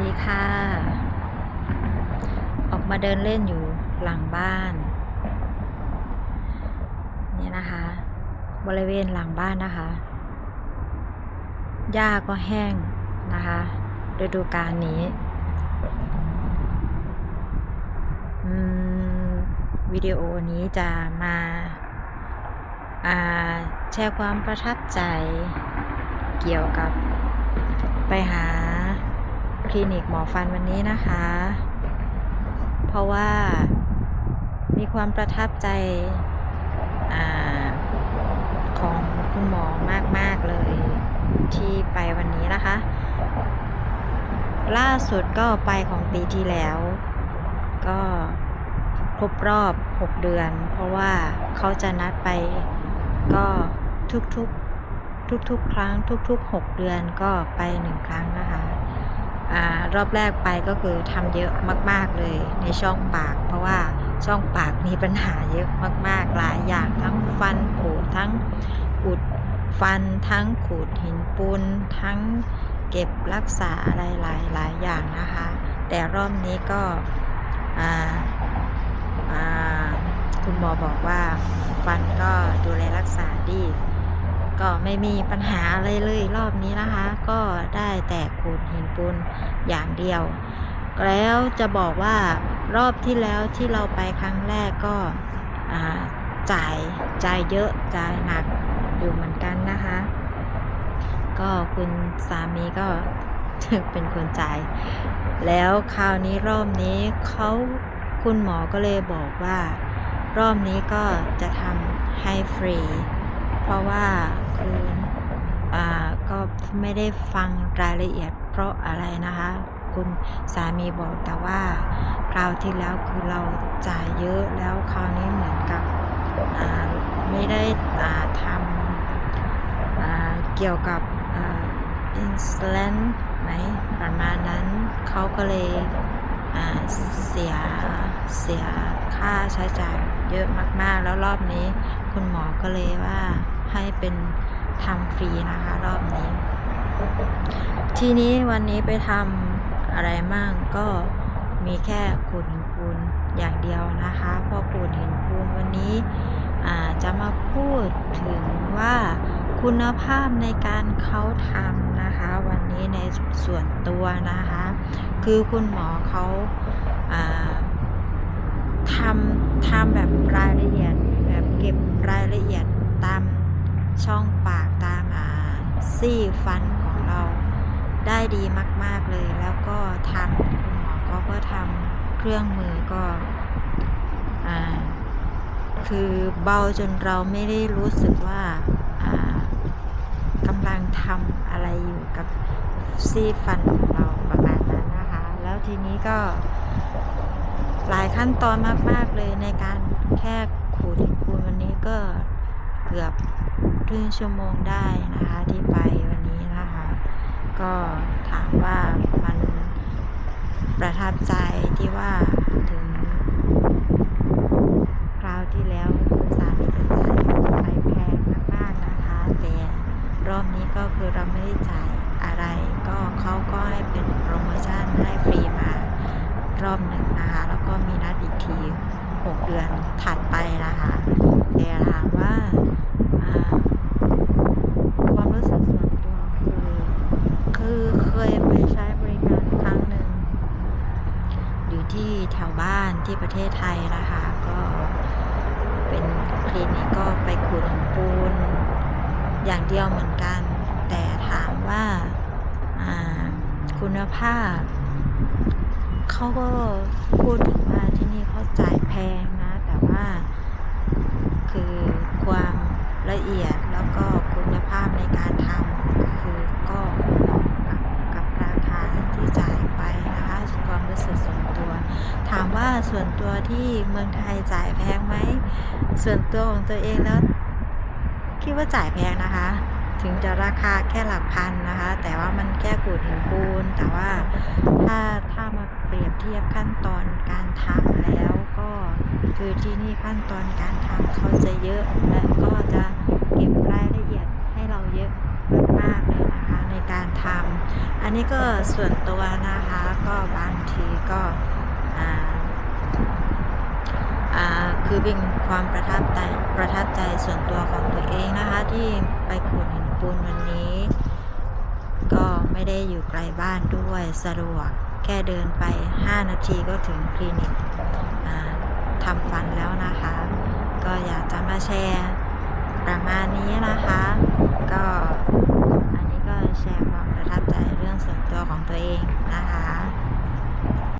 ดีค่ะ ออกมาเดินเล่นอยู่หลังบ้าน เนี่ยนะคะ บริเวณหลังบ้านนะคะหญ้าก็แห้งนะคะฤดูกาลนี้วิดีโอนี้จะมาาแชร์ความประทับใจเกี่ยวกับไปหา คลินิกหมอฟันวันนี้นะคะ เพราะว่ามีความประทับใจอของคุณหมอมาก ๆ เลยที่ไปวันนี้นะคะ ล่าสุดก็ไปของปีที่แล้ว ก็ครบรอบ 6 เดือน เพราะว่าเขาจะนัดไปก็ทุกๆทุกๆครั้งทุกๆ 6 เดือนก็ไปหนึ่งครั้งนะคะ รอบแรกไปก็คือทำเยอะมาก ๆเลยในช่องปาก เพราะว่าช่องปากมีปัญหาเยอะมาก ๆ หลายอย่างทั้งฟันผุทั้งอุดฟันทั้งขูดหินปูนทั้งเก็บรักษาอะไรหลายหลายอย่างนะคะ แต่รอบนี้ก็คุณหมอบอกว่าฟันก็ดูแลรักษาดี ก็ไม่มีปัญหาอะไรเลยรอบนี้นะคะ ก็ได้แต่ขูดหินปูนอย่างเดียว แล้วจะบอกว่ารอบที่แล้วที่เราไปครั้งแรกก็จ่ายจ่ายเยอะจ่ายหนักอยู่เหมือนกันนะคะ ก็คุณสามีก็เป็นคนจ่าย แล้วคราวนี้รอบนี้เขาคุณหมอก็เลยบอกว่า รอบนี้ก็จะทำให้ฟรี เพราะว่าคืออ่าก็ไม่ได้ฟังรายละเอียด เพราะอะไรนะคะ คุณสามีบอกแต่ว่าคราวที่แล้วคือเราจ่ายเยอะแล้วคราวนี้เหมือนกับอ่าไม่ได้อ่าทำอ่าเกี่ยวกับอินสแลนไหมประมาณนั้นเขาก็เลยอ่าเสียเสียค่าใช้จ่ายเยอะมาก ๆ แล้วรอบนี้คุณหมอก็เลยว่า ให้เป็นทำฟรีนะคะ รอบนี้ ทีนี้วันนี้ไปทำอะไรมั่งก็มีแค่ขูดหินปูนอย่างเดียวนะคะพอขูดหินปูนวันนี้จะมาพูดถึงว่าคุณภาพในการเขาทำนะคะ วันนี้ในส่วนตัวนะคะ คือคุณหมอเขาาทำทำแบบรายละเอียดแบบเก็บรายละเอียด ช่องปากตามอาซี่ฟันของเราได้ดีมาก ๆเลย แล้วก็ทำคุณหมอเขาก็ทำเครื่องมือก็อ่าคือเบาจนเราไม่ได้รู้สึกว่าอ่ากำลังทำอะไรอยู่กับซี่ฟันของเราประมาณนั้นนะคะ แล้วทีนี้ก็หลายขั้นตอนมาก ๆ เลยในการแค่ขูดหินปูนวันนี้ก็ เกือบครึ่งชั่วโมงได้นะคะที่ไปวันนี้นะคะ ก็ถามว่ามันประทับใจที่ว่าถึงคราวที่แล้วคุณสามีจะจ่ายไปแพงมากๆนะคะ แต่รอบนี้ก็คือเราไม่ได้จ่ายอะไร ก็เขาก็ให้เป็นโปรโมชั่นให้ฟรีมารอบหนึ่งนะคะ แล้วก็มีนัดอีกที 6 เดือนถัดไปนะคะแต่ถามว่าความรู้สึกส่วนตัวคือคือเคยไปใช้บริการครั้งหนึ่งอยู่ที่แถวบ้านที่ประเทศไทยนะคะก็เป็นคลินิกก็ไปขูดปูนอย่างเดียวเหมือนกัน แต่ถามว่าอ่าคุณภาพเขาก็พูดถึงว่าที่นี่เขาจ่ายแพงนะ แต่ว่า คือความละเอียดแล้วก็คุณภาพในการทำคือก็เหมาะกับกับราคาที่จ่ายไปนะคะความรู้สึกส่วนตัว ถามว่า ส่วนตัวที่เมืองไทยจ่ายแพงไหม ส่วนตัวของตัวเองแล้วคิดว่าจ่ายแพงนะคะ ถึงจะราคาแค่หลักพันนะคะ แต่ว่ามันแค่ขูดหินปูน แต่ว่าถ้าถ้ามาเปรียบเทียบขั้นตอนการทำแล้วก็คือที่นี่ขั้นตอนการทำเขาจะเยอะและก็จะเก็บรายละเอียดให้เราเยอะมากๆเลยนะคะในการทำอันนี้ก็ส่วนตัวนะคะ ก็บางทีก็อ่าอ่า คือเป็นความประทับใจประทับใจส่วนตัวของตัวเองนะคะ ที่ไปขุดหินปูนวันนี้ ก็ไม่ได้อยู่ไกลบ้านด้วยสะดวกแค่เดินไป 5 นาทีก็ถึงคลินิกทำฟันแล้วนะคะ ก็อยากจะมาแชร์ประมาณนี้นะคะ ก็อันนี้ก็แชร์ความประทับใจเรื่องส่วนตัวของตัวเองนะคะ